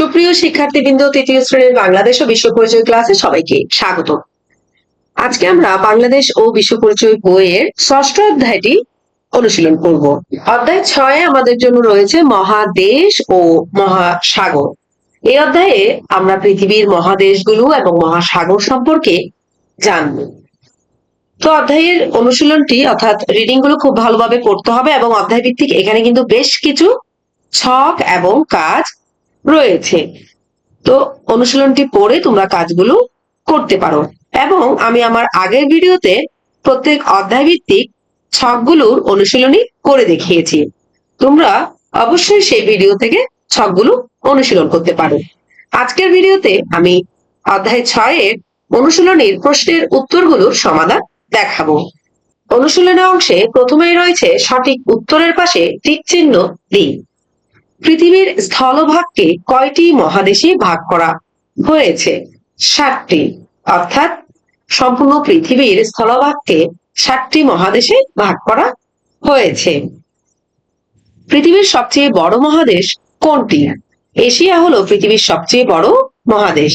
সুপ্রিয় শিক্ষার্থীবৃন্দ, তৃতীয় শ্রেণির বাংলাদেশ ও বিশ্ব পরিচয় ক্লাসে সবাইকে স্বাগত। আজকে আমরা বাংলাদেশ ও বিশ্ব পরিচয় বইয়ের ষষ্ঠ অধ্যায়টি অনুশীলন করব। অধ্যায় ছয়ে আমাদের জন্য রয়েছে মহাদেশ ও মহাসাগর। এই অধ্যায়ে আমরা পৃথিবীর মহাদেশগুলো এবং মহাসাগর সম্পর্কে জানব। তো অধ্যায়ের অনুশীলনটি অর্থাৎ রিডিংগুলো খুব ভালোভাবে পড়তে হবে এবং অধ্যায় ভিত্তিক এখানে কিন্তু বেশ কিছু ছক এবং কাজ রয়েছে। তো অনুশীলনটি পড়ে তোমরা কাজগুলো করতে পারো। এবং আমি আমার আগের ভিডিওতে প্রত্যেক অধ্যায় ভিত্তিক ছকগুলোর অনুশীলনী করে দেখিয়েছি। তোমরা অবশ্যই সেই ভিডিও থেকে ছকগুলো অনুশীলন করতে পারো। আজকের ভিডিওতে আমি অধ্যায় ছয়ের অনুশীলনীর প্রশ্নের উত্তরগুলোর সমাধান দেখাবো। অনুশীলনের অংশে প্রথমেই রয়েছে সঠিক উত্তরের পাশে টিক চিহ্ন দিন পৃথিবীর স্থলভাগকে কয়টি মহাদেশে ভাগ করা হয়েছে? ষাটটি অর্থাৎ সম্পূর্ণ পৃথিবীর স্থলভাগকে ষাটটি মহাদেশে ভাগ করা হয়েছে। পৃথিবীর সবচেয়ে বড় মহাদেশ কোনটি? এশিয়া হলো পৃথিবীর সবচেয়ে বড় মহাদেশ।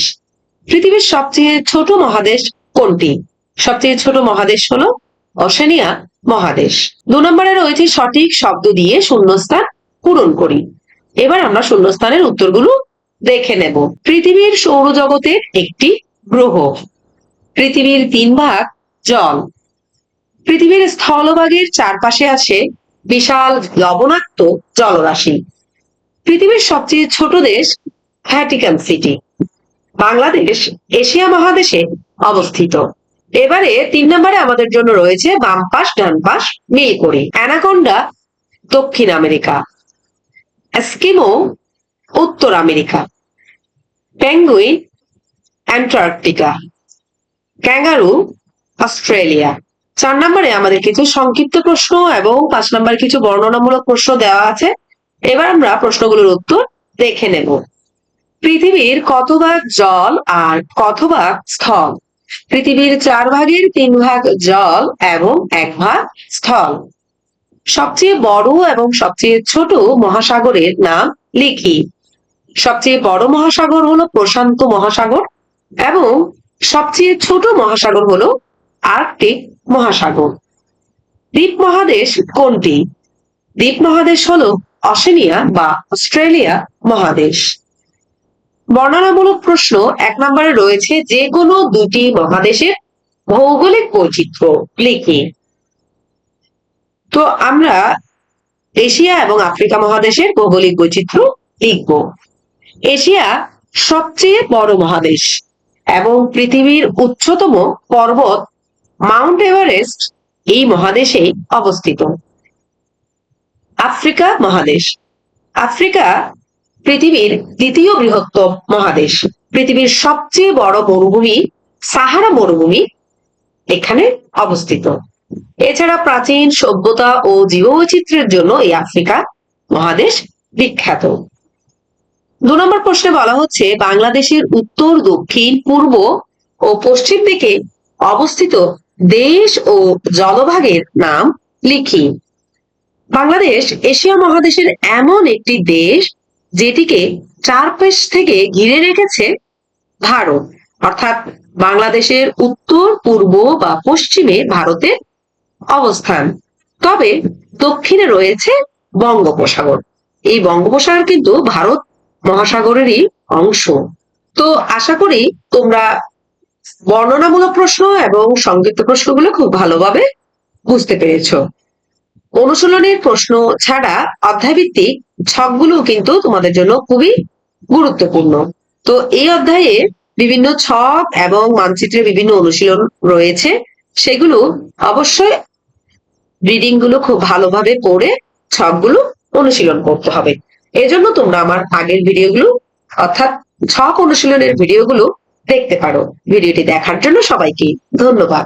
পৃথিবীর সবচেয়ে ছোট মহাদেশ কোনটি? সবচেয়ে ছোট মহাদেশ হলো অশেনিয়া মহাদেশ। দু নম্বরে রয়েছে সঠিক শব্দ দিয়ে শূন্যস্থান পূরণ করি। এবার আমরা শূন্যস্থানের উত্তরগুলো দেখে নেব। পৃথিবীর সৌরজগতের একটি গ্রহ। পৃথিবীর তিন ভাগ জল পৃথিবীর স্থলভাগের চারপাশে আছে বিশাল লবণাক্ত জলরাশি। পৃথিবীর সবচেয়ে ছোট দেশ ভ্যাটিকান সিটি। বাংলাদেশ, এশিয়া মহাদেশে অবস্থিত। এবারে তিন নম্বরে আমাদের জন্য রয়েছে বাম পাশ, ডান পাশ মিল করি অ্যানাকোন্ডা, দক্ষিণ আমেরিকা। এস্কিমো উত্তর America penguin Antarctica kangaroo Australia চার নম্বরে আমাদের কিছু সংক্ষিপ্ত প্রশ্ন এবং পাঁচ নম্বরে কিছু বর্ণনামূলক প্রশ্ন দেওয়া আছে। এবার আমরা প্রশ্নগুলোর উত্তর দেখে নেব। পৃথিবীর কত ভাগ জল আর কত ভাগ স্থল? পৃথিবীর চার ভাগের তিন ভাগ জল এবং এক ভাগ স্থল। সবচেয়ে বড় এবং সবচেয়ে ছোট মহাসাগরের নাম লিখি। সবচেয়ে বড় মহাসাগর হলো প্রশান্ত মহাসাগর এবং সবচেয়ে ছোট মহাসাগর হলো আর্কটিক মহাসাগর। দ্বীপ মহাদেশ কোনটি? দ্বীপ মহাদেশ হলো অস্ট্রেলিয়া বা অস্ট্রেলিয়া মহাদেশ। বর্ণনামূলক প্রশ্ন এক নম্বরে রয়েছে যে কোনো দুটি মহাদেশের ভৌগোলিক বৈচিত্র্য লিখি। তো আমরা এশিয়া এবং আফ্রিকা মহাদেশের ভৌগোলিক বৈচিত্র্য লিখব। এশিয়া সবচেয়ে বড় মহাদেশ এবং পৃথিবীর উচ্চতম পর্বত মাউন্ট এভারেস্ট এই মহাদেশে অবস্থিত। আফ্রিকা মহাদেশ। আফ্রিকা পৃথিবীর দ্বিতীয় বৃহত্তম মহাদেশ। পৃথিবীর সবচেয়ে বড় মরুভূমি সাহারা মরুভূমি এখানে অবস্থিত। এছাড়া প্রাচীন সভ্যতা ও জীববৈচিত্র্যের জন্য এই আফ্রিকা মহাদেশ বিখ্যাত। দু নম্বর প্রশ্নে বলা হচ্ছে, বাংলাদেশের উত্তর, দক্ষিণ, পূর্ব ও পশ্চিম দিকে অবস্থিত দেশ ও জলভাগের নাম লিখি। বাংলাদেশ এশিয়া মহাদেশের এমন একটি দেশ যেটিকে চারপাশ থেকে ঘিরে রেখেছে ভারত। অর্থাৎ বাংলাদেশের উত্তর, পূর্ব বা পশ্চিমে ভারতের অবস্থান। তবে দক্ষিণে রয়েছে বঙ্গোপসাগর। এই বঙ্গোপসাগর কিন্তু ভারত মহাসাগরেরই অংশ। তো আশা করি তোমরা বর্ণনামূলক প্রশ্ন এবং সংক্ষিপ্ত প্রশ্নগুলো খুব ভালোভাবে বুঝতে পেরেছ। অনুশীলনের প্রশ্ন ছাড়া অধ্যায়ভিত্তিক ছকগুলো কিন্তু তোমাদের জন্য খুবই গুরুত্বপূর্ণ। তো এই অধ্যায়ে বিভিন্ন ছক এবং মানচিত্রের বিভিন্ন অনুশীলন রয়েছে। সেগুলো অবশ্যই রিডিংগুলো খুব ভালোভাবে পড়ে ছকগুলো অনুশীলন করতে হবে। এজন্য তোমরা আমার আগের ভিডিওগুলো অর্থাৎ ছক অনুশীলনের ভিডিওগুলো দেখতে পারো। ভিডিওটি দেখার জন্য সবাইকে ধন্যবাদ।